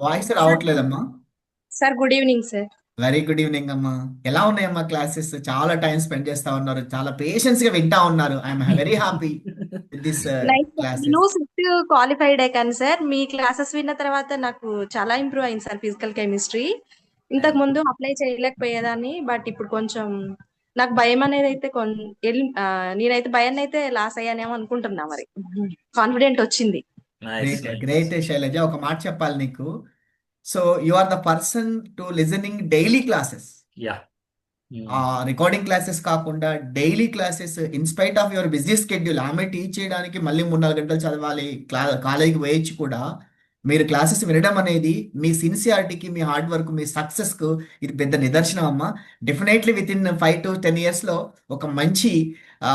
Voice రావట్లేదమ్మా. Sir good evening sir. Very good evening అమ్మా. ఎలా ఉన్నాయమ్మా క్లాసెస్? చాలా టైం స్పెండ్ చేస్తా ఉన్నారు. చాలా పేషెన్స్గా వింటా ఉన్నారు. I'm very happy this classes నేను సిట్ క్వాలిఫైడ్ కానీ సార్ మీ క్లాసెస్ విన్న తర్వాత నాకు చాలా ఇంప్రూవ్ అయింది సార్ ఫిజికల్ కెమిస్ట్రీ. ఇంతకు ముందు అప్లై చేయలేకపోయేదాన్ని బట్ ఇప్పుడు కొంచెం నాకు భయం అనేది అయితే నేనైతే భయాన్ని అయితే లాస్ అయ్యానేమో అనుకుంటున్నా మరి. కాన్ఫిడెంట్ వచ్చింది. నైస్ గ్రేట్ గ్రేట్ శైలజ ఒక మాట చెప్పాలి నీకు. So you are the person to listening daily classes ya ఆ రికార్డింగ్ క్లాసెస్ కాకుండా daily classes in spite of your busy schedule ఆమె టీచ్ చేయడానికి మళ్ళీ మూడు నాలుగు గంటలు చదవాలి. క్లా కాలేజీకి వేయచ్చు కూడా. మీరు క్లాసెస్ వినడం అనేది మీ సిన్సియారిటీకి మీ హార్డ్ వర్క్ మీ సక్సెస్కు ఇది పెద్ద నిదర్శనం అమ్మా. Definitely with in five to ten ఇయర్స్లో ఒక మంచి ఆ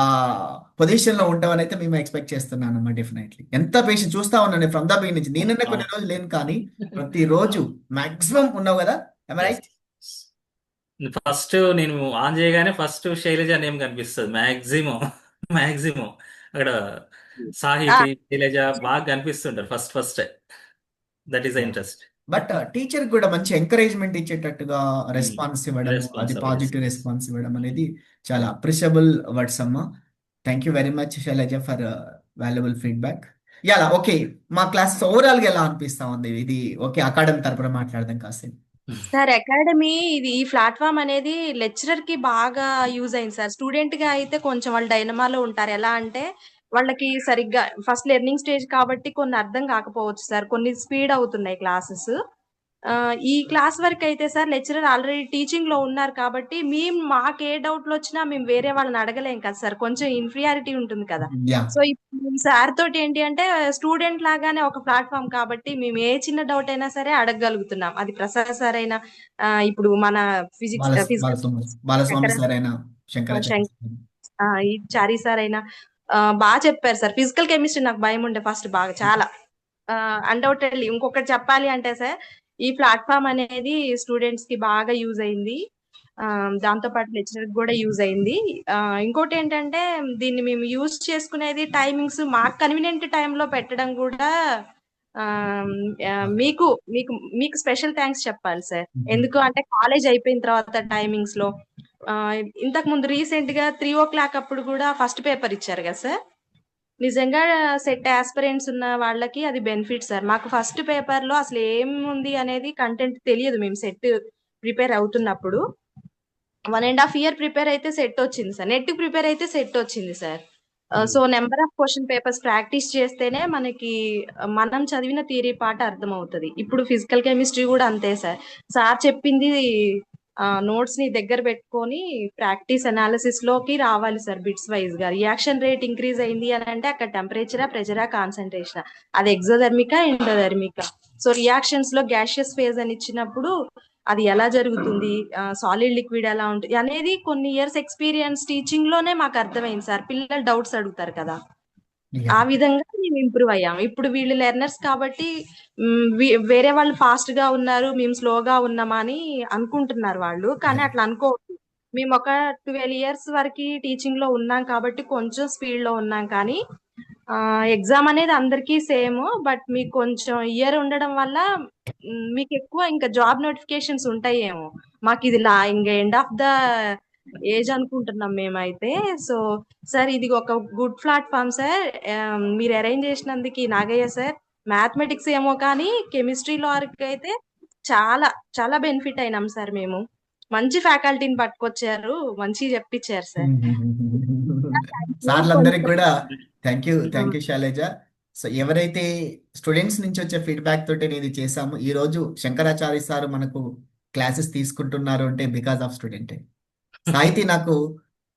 పొజిషన్లో ఉంటామని అయితే మేము ఎక్స్పెక్ట్ చేస్తున్నాను అమ్మా డెఫినెట్లీ ఎంత పేషెంట్ చూస్తా ఉన్నాను ఫ్రమ్ ద బిగినింగ్ నుంచి. నేనన్నా కొన్ని రోజులు లేను కానీ ప్రతి రోజు మాక్సిమం ఉన్నావు కదా? రైట్ ఫస్ట్ నేను ఆన్ చేయగానే ఫస్ట్ శైలజ నేమ్ కనిపిస్తుంది. మాక్సిమం మాక్సిమం అక్కడ సాహితి శైలజ బాగా కనిపిస్తుంటారు first first that is interest but teacher కూడా మంచి ఎంకరేజ్మెంట్ ఇచ్చేటట్టుగా రెస్పాన్స్ ఇవ్వడం Response, అది. పాజిటివ్ రెస్పాన్స్ ఇవ్వడం అనేది చాలా అప్రిషియబుల్ వర్డ్స్ అమ్మా. Thank you very much Shailaja for valuable feedback ya okay మా క్లాస్ ఓవరాల్గా ఎలా అనిపిస్తా ఉంది? ఇది ఓకే అకాడమీ తరపున మాట్లాడదాం కాసేపు. సార్ అకాడమీ ఇది ఈ ప్లాట్ఫామ్ అనేది లెక్చరర్కి బాగా యూజ్ అయింది సార్ స్టూడెంట్గా అయితే కొంచెం వాళ్ళు డైనమాలో ఉంటారు. ఎలా అంటే వాళ్ళకి సరిగ్గా ఫస్ట్ లెర్నింగ్ స్టేజ్ కాబట్టి కొన్ని అర్థం కాకపోవచ్చు సార్. కొన్ని స్పీడ్ అవుతున్నాయి క్లాసెస్ ఈ క్లాస్ వరకు అయితే సార్ లెక్చరర్ ఆల్రెడీ టీచింగ్లో ఉన్నారు కాబట్టి మేము మాకు ఏ డౌట్లు వచ్చినా మేము వేరే వాళ్ళని అడగలేం కదా సార్. కొంచెం ఇన్ఫీరియారిటీ ఉంటుంది కదా. సో ఇప్పుడు సార్ తోటి ఏంటి అంటే స్టూడెంట్ లాగానే ఒక ప్లాట్ఫామ్ కాబట్టి మేము ఏ చిన్న డౌట్ అయినా సరే అడగగలుగుతున్నాం. అది ప్రసాద్ సార్ అయినా ఇప్పుడు మన physics Bala physics Balaswamy Balaswamy Shankara- sir అయినా బాగా చెప్పారు సార్. ఫిజికల్ కెమిస్ట్రీ నాకు భయం ఉండే ఫస్ట్ బాగా చాలా. అన్డౌటెడ్లీ ఇంకొకటి చెప్పాలి అంటే సార్ ఈ ప్లాట్ఫామ్ అనేది స్టూడెంట్స్కి బాగా యూజ్ అయింది. దాంతో పాటు లెక్చరర్ కూడా యూజ్ అయింది. ఇంకోటి ఏంటంటే దీన్ని మేము యూజ్ చేసుకునేది టైమింగ్స్ మాకు కన్వీనియంట్ టైంలో పెట్టడం కూడా మీకు మీకు మీకు స్పెషల్ థ్యాంక్స్ చెప్పాలి సార్. ఎందుకు అంటే కాలేజ్ అయిపోయిన తర్వాత టైమింగ్స్లో ఇంతకు ముందు రీసెంట్గా త్రీ ఓ క్లాక్ అప్పుడు కూడా ఫస్ట్ పేపర్ ఇచ్చారు కదా సార్? నిజంగా సెట్ ఆస్పిరెంట్స్ ఉన్న వాళ్ళకి అది బెనిఫిట్ సార్. మాకు ఫస్ట్ పేపర్లో అసలు ఏముంది అనేది కంటెంట్ తెలియదు మేము సెట్ ప్రిపేర్ అవుతున్నప్పుడు. One and half year prepare అయితే సెట్ వచ్చింది సార్. నెట్ ప్రిపేర్ అయితే సెట్ వచ్చింది sir. So number of question papers practice చేస్తేనే మనకి మనం చదివిన థియరీ పాట అర్థమవుతుంది. ఇప్పుడు ఫిజికల్ కెమిస్ట్రీ కూడా అంతే సార్. సార్ చెప్పింది నోట్స్ని దగ్గర పెట్టుకొని ప్రాక్టీస్ అనాలిసిస్లోకి రావాలి సార్ బిట్స్ వైజ్గా. రియాక్షన్ రేట్ ఇంక్రీజ్ అయింది అని అంటే అక్కడ టెంపరేచరా ప్రెజరా కాన్సన్ట్రేషన్ అది ఎగ్జోధర్మికా ఎండోధర్మికా సో రియాక్షన్స్లో గ్యాషియస్ ఫేజ్ అని ఇచ్చినప్పుడు అది ఎలా జరుగుతుంది? సాలిడ్ లిక్విడ్ ఎలా ఉంటుంది అనేది కొన్ని ఇయర్స్ ఎక్స్పీరియన్స్ టీచింగ్లోనే మాకు అర్థమైంది సార్. పిల్లలు డౌట్స్ అడుగుతారు కదా. ఆ విధంగా మేము ఇంప్రూవ్ అయ్యాం. ఇప్పుడు వీళ్ళు లెర్నర్స్ కాబట్టి వేరే వాళ్ళు ఫాస్ట్గా ఉన్నారు మేము స్లోగా ఉన్నామా అని అనుకుంటున్నారు వాళ్ళు. కానీ అట్లా అనుకోవద్దు. మేము ఒక ట్వెల్వ్ ఇయర్స్ వరకు టీచింగ్లో ఉన్నాం కాబట్టి కొంచెం స్పీడ్లో ఉన్నాం కానీ ఎగ్జామ్ అనేది అందరికీ సేమ్ బట్ మీకు కొంచెం ఇయర్ ఉండడం వల్ల మీకు ఎక్కువ ఇంకా జాబ్ నోటిఫికేషన్స్ ఉంటాయేమో. మాకు ఇది లా ఇంకా ఎండ్ ఆఫ్ ద ఏజ్ అనుకుంటున్నాం మేమైతే. సో సార్ ఇది ఒక గుడ్ ప్లాట్ఫామ్ సార్. మీరు అరేంజ్ చేసినందుకు నాగయ్య సార్. మ్యాథమెటిక్స్ ఏమో కానీ కెమిస్ట్రీలో వరకు అయితే చాలా చాలా బెనిఫిట్ అయినాం సార్ మేము. మంచి ఫ్యాకల్టీని పట్టుకొచ్చారు. మంచి చెప్పించారు సార్. సార్లందరికి కూడా thank you thank you Shailaja. So ఎవరైతే స్టూడెంట్స్ నుంచి వచ్చే ఫీడ్బ్యాక్ తోటి నేను ఇది చేశాము ఈ రోజు శంకరాచార్య సార్ మనకు క్లాసెస్ తీసుకుంటున్నారు అంటే బికాస్ ఆఫ్ స్టూడెంట్. సాహితీ నాకు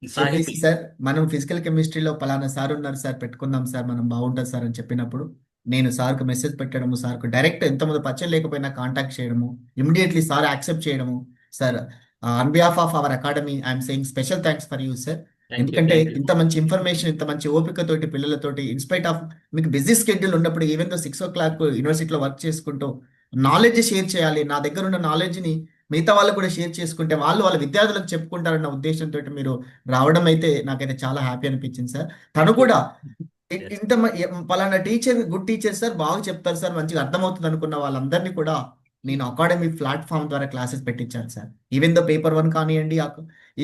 చెప్పేసి సార్ మనం ఫిజికల్ కెమిస్ట్రీలో పలానా సార్ ఉన్నారు సార్ పెట్టుకుందాం సార్ మనం బాగుంటుంది సార్ అని చెప్పినప్పుడు నేను సార్కు మెసేజ్ పెట్టడము సార్కు డైరెక్ట్ ఎంతమంది పరిచయం లేకపోయినా కాంటాక్ట్ చేయడము ఇమీడియట్లీ సార్ యాక్సెప్ట్ చేయడము. Sir on behalf of our academy I'm saying special thanks for you sir. ఎందుకంటే ఇంత మంచి ఇన్ఫర్మేషన్ ఇంత మంచి ఓపికతోటి పిల్లలతోటి ఇన్స్పైట్ ఆఫ్ మీకు బిజీ స్కెడ్యూల్ ఉన్నప్పుడు even though six o'clock యూనివర్సిటీలో వర్క్ చేసుకుంటూ నాలెడ్జ్ షేర్ చేయాలి నా దగ్గర ఉన్న నాలెడ్జ్ని మిగతా వాళ్ళు కూడా షేర్ చేసుకుంటే వాళ్ళు వాళ్ళ విద్యార్థులకు చెప్పుకుంటారన్న ఉద్దేశంతో మీరు రావడం అయితే నాకైతే చాలా హ్యాపీ అనిపించింది సార్. తను కూడా. ఇంత పలానా టీచర్ గుడ్ టీచర్ సార్ బాగా చెప్తారు సార్ మంచిగా అర్థమవుతుంది అనుకున్న వాళ్ళందరినీ కూడా నేను అకాడమీ ప్లాట్ఫామ్ ద్వారా క్లాసెస్ పెట్టించాను sir. Even the paper one కానివ్వండి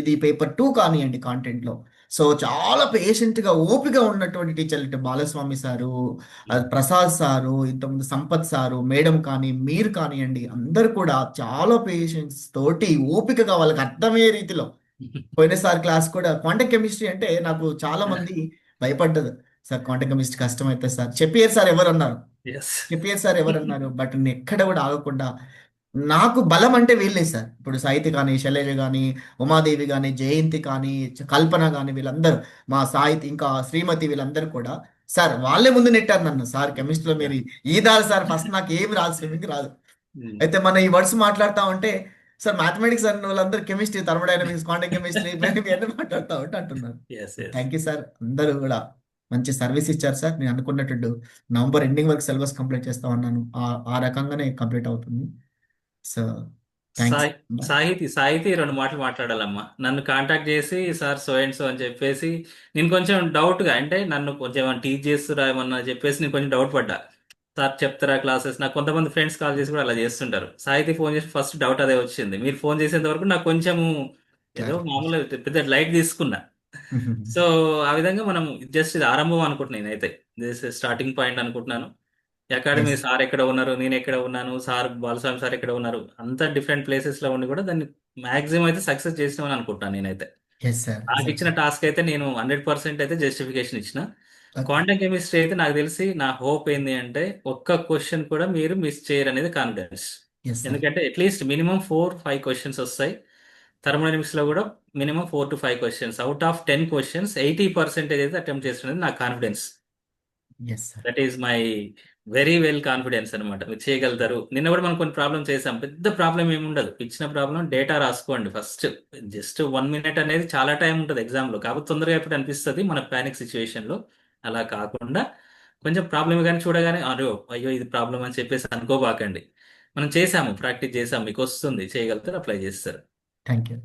ఇది పేపర్ టూ కానివ్వండి కాంటెంట్లో. సో చాలా పేషెంట్గా ఓపిక ఉన్నటువంటి టీచర్లు ఇటు బాలస్వామి సారు ప్రసాద్ సారు ఇంతకుముందు సంపత్ సారు మేడం కానీ మీరు కానివ్వండి అందరు కూడా చాలా పేషెన్స్ తోటి ఓపికగా వాళ్ళకి అర్థమయ్యే రీతిలో పోయినసారి క్లాస్ కూడా క్వాంటమ్ కెమిస్ట్రీ అంటే నాకు చాలా మంది భయపడ్డది. సార్ క్వాంటమ్ కెమిస్ట్రీ కష్టం అవుతుంది సార్ చెప్పారు సార్ ఎవరు అన్నారు చెప్పారు సార్ ఎవరు అన్నారు బట్ నేను ఎక్కడ కూడా ఆగకుండా నాకు బలం అంటే వీళ్ళే సార్. ఇప్పుడు సాహితి కానీ శైలజ కానీ ఉమాదేవి కానీ జయంతి కానీ కల్పన కానీ వీళ్ళందరూ మా సాహితి ఇంకా శ్రీమతి వీళ్ళందరూ కూడా సార్ వాళ్ళే ముందు నెట్టారు నన్ను. సార్ కెమిస్ట్రీలో మీరు ఈదారు సార్ ఫస్ట్ నాకు ఏమి రాదు స్విమ్మింగ్ రాదు. అయితే మన ఈ వర్డ్స్ మాట్లాడుతా ఉంటే సార్ మ్యాథమెటిక్స్ అన్న వాళ్ళందరూ కెమిస్ట్రీ థర్మోడైనమిక్స్ క్వాంటమ్ కెమిస్ట్రీ ఇవన్నీ మాట్లాడుతూ ఉంటే అంటున్నారు. Thank you sir. అందరూ కూడా మంచి సర్వీస్ ఇచ్చారు సార్. నేను అనుకున్నట్టు నవంబర్ ఎండింగ్ వరకు సిలబస్ కంప్లీట్ చేస్తా ఉన్నాను. ఆ రకంగానే కంప్లీట్ అవుతుంది. సో థ్యాంక్స్ సాయి సాహితి సాహితి రెండు మాటలు మాట్లాడాలమ్మా. నన్ను కాంటాక్ట్ చేసి సార్ సో అండ్ సో అని చెప్పేసి నేను కొంచెం డౌట్గా అంటే నన్ను కొంచెం టీచ్ చేస్తురా ఏమన్నా చెప్పేసి నేను కొంచెం డౌట్ పడ్డా. సార్ చెప్తారా క్లాసెస్ నాకు కొంతమంది ఫ్రెండ్స్ కాల్ చేసి కూడా అలా చేస్తుంటారు. సాహితి ఫోన్ చేసి ఫస్ట్ డౌట్ అదే వచ్చింది. మీరు ఫోన్ చేసేంత వరకు నాకు కొంచెము ఏదో మామూలు పెద్ద లైట్ తీసుకున్నా. సో ఆ విధంగా మనం జస్ట్ ఇది ఆరంభం అనుకుంటున్నాను నేనైతే. దిస్ స్టార్టింగ్ పాయింట్ అనుకుంటున్నాను. అకాడమీ. సార్ ఎక్కడ ఉన్నారు? నేను ఎక్కడ ఉన్నాను? సార్ బాలస్వామి సార్ ఎక్కడ ఉన్నారు? అంత డిఫరెంట్ ప్లేసెస్లో ఉండి కూడా దాన్ని మాక్సిమం అయితే సక్సెస్ చేసినామని అనుకుంటున్నాను నేనైతే. నాకు ఇచ్చిన టాస్క్ అయితే నేను హండ్రెడ్ పర్సెంట్ అయితే జస్టిఫికేషన్ ఇచ్చిన. క్వాంటమ్ కెమిస్ట్రీ అయితే నాకు తెలిసి నా హోప్ ఏంది అంటే ఒక్క క్వశ్చన్ కూడా మీరు మిస్ చేయరు అనేది కాన్ఫిడెన్స్ ఎందుకంటే at least minimum four five questions వస్తాయి. థర్మోడైనమిక్స్లో కూడా minimum four to five questions out of ten questions eighty percentage అయితే అటెంప్ట్ చేస్తున్నది నా confidence that is my very well confidence అనమాట మీరు చేయగలుగుతారు. నిన్న కూడా మనం కొన్ని ప్రాబ్లమ్ చేసాం. పెద్ద ప్రాబ్లం ఏమి ఉండదు. ఇచ్చిన ప్రాబ్లం డేటా రాసుకోండి ఫస్ట్ జస్ట్ వన్ మినిట్ అనేది చాలా టైం ఉంటుంది ఎగ్జామ్లో. కాబట్టి తొందరగా ఎప్పుడు అనిపిస్తుంది మన పానిక్ సిచ్యువేషన్లో. అలా కాకుండా కొంచెం ప్రాబ్లమ్ కానీ చూడగానే అయ్యో అయ్యో ఇది ప్రాబ్లం అని చెప్పేసి అనుకోబాకండి. మనం చేసాము ప్రాక్టీస్ చేసాము. మీకు వస్తుంది. చేయగలుగుతారు అప్లై చేస్తారు. Thank you